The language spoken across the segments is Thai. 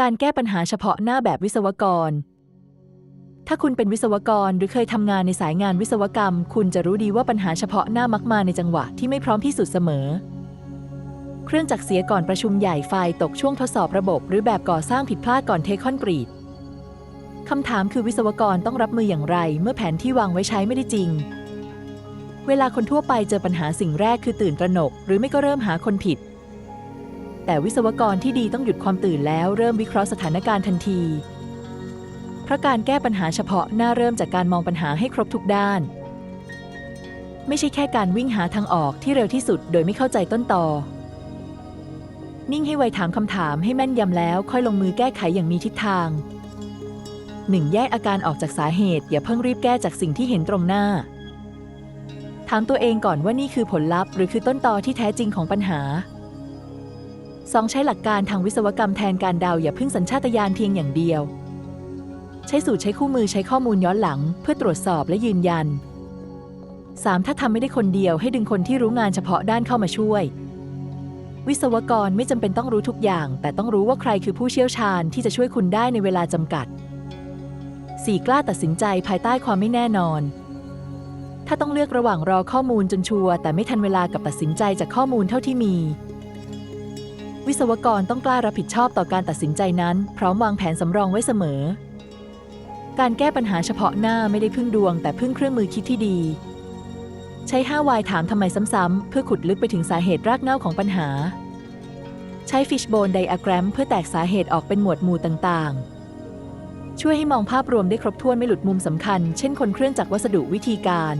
การแก้ปัญหาเฉพาะหน้าแบบวิศวกร ถ้าคุณเป็นวิศวกรหรือเคยทำงานในสายงานวิศวกรรม คุณจะรู้ดีว่าปัญหาเฉพาะหน้ามักมาในจังหวะที่ไม่พร้อมที่สุดเสมอ เครื่องจักรเสียก่อนประชุมใหญ่ไฟตกช่วงทดสอบระบบ หรือแบบก่อสร้างผิดพลาดก่อนเทคอนกรีตคำถามคือวิศวกรต้องรับมืออย่างไร เมื่อแผนที่วางไว้ใช้ไม่ได้จริง เวลาคนทั่วไปเจอปัญหาสิ่งแรกคือตื่นตระหนก หรือไม่ก็เริ่มหาคนผิด แต่วิศวกรที่ดีต้องหยุดความตื่นแล้วเริ่มวิเคราะห์สถานการณ์ทันที เพราะการแก้ปัญหาเฉพาะหน้าเริ่มจากการมองปัญหาให้ครบทุกด้าน ไม่ใช่แค่การวิ่งหาทางออกที่เร็วที่สุดโดยไม่เข้าใจต้นตอนิ่งให้ไวถามคำถามให้แม่นยำแล้วค่อยลงมือแก้ไขอย่างมีทิศทาง 1. แยกอาการออกจากสาเหตุ อย่าเพิ่งรีบแก้จากสิ่งที่เห็นตรงหน้า ถามตัวเองก่อนว่านี่คือผลลัพธ์ หรือคือต้นตอที่แท้จริงของปัญหา 2. ใช้หลักการทางวิศวกรรมแทนการเดาอย่าพึ่งสัญชาตญาณเพียงอย่างเดียว ใช้สูตรใช้คู่มือใช้ข้อมูลย้อนหลัง เพื่อตรวจสอบและยืนยัน 3. ถ้าทำไม่ได้คนเดียวให้ดึงคนที่รู้งานเฉพาะด้านเข้ามาช่วย วิศวกรไม่จำเป็นต้องรู้ทุกอย่าง แต่ต้องรู้ว่าใครคือผู้เชี่ยวชาญที่จะช่วยคุณได้ในเวลาจำกัด 4. กล้าตัดสินใจภายใต้ความไม่แน่นอน ถ้าต้องเลือกระหว่างรอข้อมูลจนชัวร์แต่ไม่ทันเวลากับตัดสินใจจากข้อมูลเท่าที่มี วิศวกรต้องกล้ารับผิดชอบต่อการตัดสินใจนั้น พร้อมวางแผนสำรองไว้เสมอ การแก้ปัญหาเฉพาะหน้าไม่ได้พึ่งดวง แต่พึ่งเครื่องมือคิดที่ดี ใช้5วายถามทำไมซ้ำๆเพื่อขุดลึกไปถึงสาเหตุรากเหง้าของปัญหา ใช้ Fishbone Diagram เพื่อแตกสาเหตุออกเป็นหมวดหมู่ต่างๆช่วยให้มองภาพรวมได้ครบถ้วนไม่หลุดมุมสำคัญ เช่นคนเครื่องจักรวัสดุวิธีการ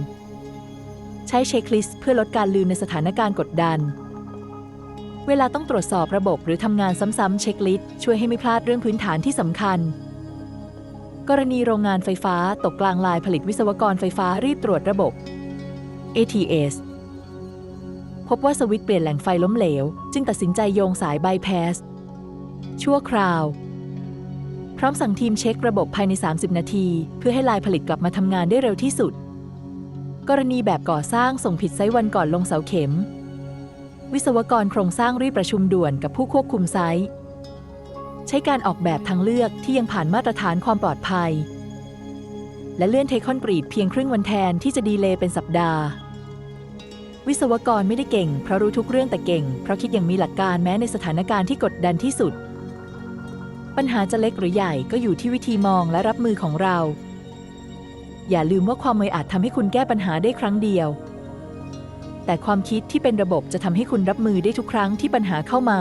ใช้เช็คลิสต์เพื่อลดการลืมในสถานการณ์กดดัน เวลาต้องตรวจสอบระบบหรือทำงานซ้ำๆเช็คลิสต์ช่วยให้ไม่พลาดเรื่องพื้นฐานที่สำคัญ กรณีโรงงานไฟฟ้าตกกลางลายผลิตวิศวกรไฟฟ้ารีบตรวจระบบ ATS พบว่าสวิตช์เปลี่ยนแหล่งไฟล้มเหลว จึงตัดสินใจโยงสายบายพาสชั่วคราว พร้อมสั่งทีมเช็คระบบภายใน 30 นาที เพื่อให้ลายผลิตกลับมาทำงานได้เร็วที่สุด กรณีแบบก่อสร้างส่งผิดไซต์วันก่อนลงเสาเข็ม วิศวกรโครงสร้างรีบประชุมด่วนกับผู้ควบคุมไซต์ใช้การออกแบบทางเลือกที่ยังผ่านมาตรฐานความปลอดภัย และเลื่อนเทคอนกรีตเพียงครึ่งวันแทนที่จะดีเลย์เป็นสัปดาห์ วิศวกรไม่ได้เก่งเพราะรู้ทุกเรื่องแต่เก่ง เพราะคิดอย่างมีหลักการแม้ในสถานการณ์ที่กดดันที่สุด ปัญหาจะเล็กหรือใหญ่ก็อยู่ที่วิธีมองและรับมือของเรา อย่าลืมว่าความมืออาจทำให้คุณแก้ปัญหาได้ครั้งเดียว แต่ความคิดที่เป็นระบบจะทำให้คุณรับมือได้ทุกครั้งที่ปัญหาเข้ามา